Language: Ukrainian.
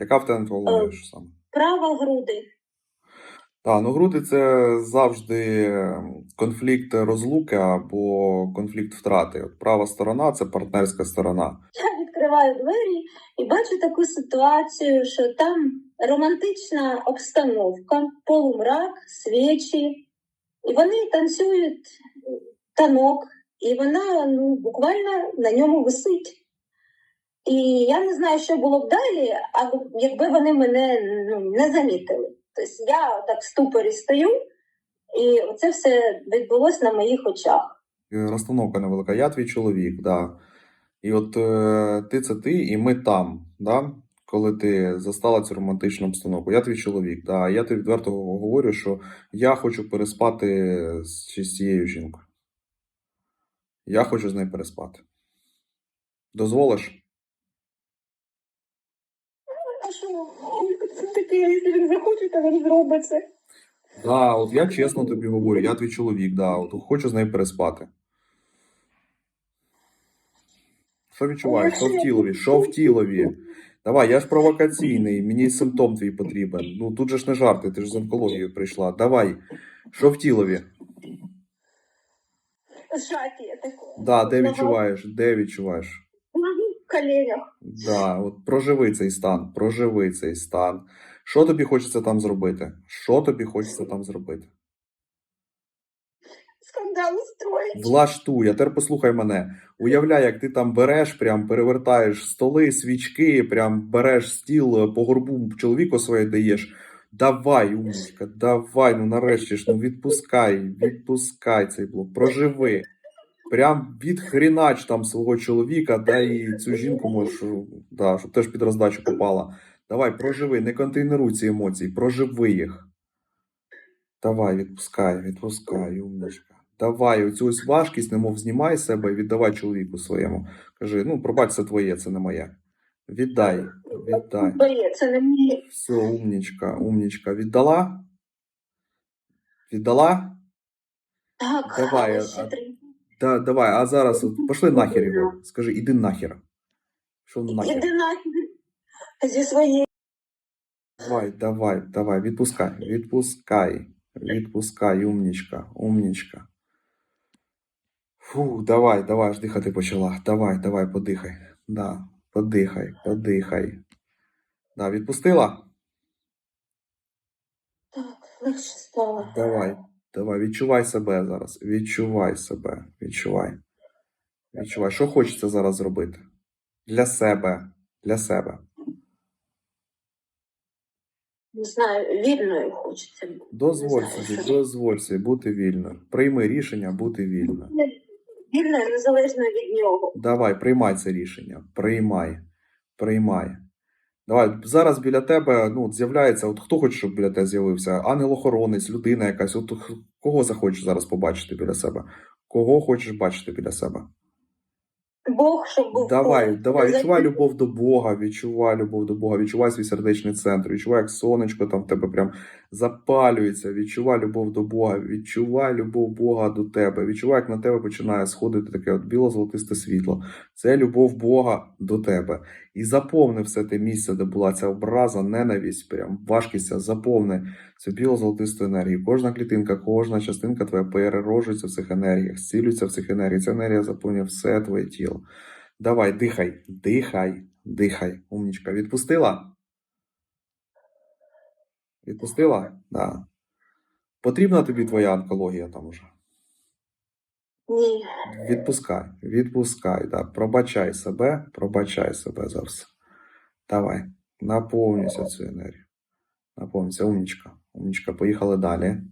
Яка в тебе онкологія що саме? Права груди. Так, ну груди це завжди конфлікт розлуки або конфлікт втрати. От права сторона це партнерська сторона. Я відкриваю двері і бачу таку ситуацію, що там романтична обстановка, полумрак, свічі, і вони танцюють танок, і вона ну, буквально на ньому висить. І я не знаю, що було б далі, а якби вони мене ну, не замітили. Тобто я так в ступорі стою, і це все відбулося на моїх очах. Е, Розстановка невелика. Я твій чоловік, да. І от е, ти це ти, і ми там, да? коли ти застала цю романтичну обстановку. Я твій чоловік, да. Я тобі відверто говорю, що я хочу переспати з цією жінкою. Я хочу з нею переспати. Дозволиш? Це таке, якщо він захоче, то він зробить це. Да, от я чесно тобі говорю, я твій чоловік, да, от хочу з нею переспати. Що відчуваєш? Що в тілові? Що в тілові? Давай, я ж провокаційний, мені симптом твій потрібен. Ну тут же ж не жарти, ти ж з онкологією прийшла. Давай, що в тілові? Зжаття таке. Да, де відчуваєш? Де відчуваєш? Коленях. Да, от проживи цей стан, проживи цей стан. Що тобі хочеться там зробити? Що тобі хочеться там зробити? Скандал устроїть. Влаштуй, а тепер послухай мене. Уявляй, як ти там береш, прям перевертаєш столи, свічки, прям береш стіл е, по горбу чоловіку своє даєш. Давай, умничка, давай, ну нарешті ж, ну відпускай, відпускай цей блок, проживи. Прям відхрінач там свого чоловіка, да і цю жінку можеш, да, щоб теж під роздачу попала. Давай, проживи, не контейнеруй ці емоції, проживи їх. Давай, відпускай, відпускай, умничка. Давай, оцю ось важкість, немов знімай себе і віддавай чоловіку своєму. Кажи, ну, пробач, це твоє, це не моє. Віддай, віддай. Це не мені. Все, умнічка, умнічка. Віддала? Віддала? Так, Давай, ще три. Да, давай, а зараз от, пошли нахер його. Скажи, іди нахер. Що нахер? Іди нахід зі своєю. Давай, давай, давай, відпускай, відпускай, відпускай, умнічка, умнічка. Фу, давай, давай, аж дихати почала. Давай, давай, подихай. Да, подихай, подихай. Да, відпустила? Так, легше стало. Давай, давай, відчувай себе зараз. Відчувай себе, відчувай. Відчувай, що хочеться зараз зробити? Для себе, для себе. Не знаю, вільною хочеться бути. Дозволь знаю, собі, дозволь собі бути вільною. Прийми рішення бути вільною. Вільною незалежно від нього. Давай, приймай це рішення. Приймай. Приймай. Давай, зараз біля тебе ну, з'являється, от хто хоче, щоб біля тебе з'явився? Ангел-охоронець, людина якась. От кого захочеш зараз побачити біля себе? Кого хочеш бачити біля себе? Бог, щоб був Давай, давай, відчувай любов до Бога, відчувай любов до Бога, відчувай свій сердечний центр, відчувай, як сонечко там в тебе прям запалюється, відчувай любов до Бога, відчувай любов Бога до тебе, відчувай, як на тебе починає сходити таке от біло-золотисте світло. Це любов Бога до тебе. І заповни все те місце, де була ця образа, ненависть, прям важкість, заповни цю біло-золотисту енергію. Кожна клітинка, кожна частинка твоя перероджується в цих енергіях, зцілюється в цих енергіях. Ця енергія заповнює все твоє тіло. Давай, дихай, дихай, дихай. Умнічка. Відпустила? Відпустила? Да. Потрібна тобі твоя онкологія там уже? Ні. Відпускай, відпускай, да. пробачай себе, пробачай себе за все. Давай, наповнюйся цю енергію. Наповнюйся, умнічка. Умнічка, поїхали далі.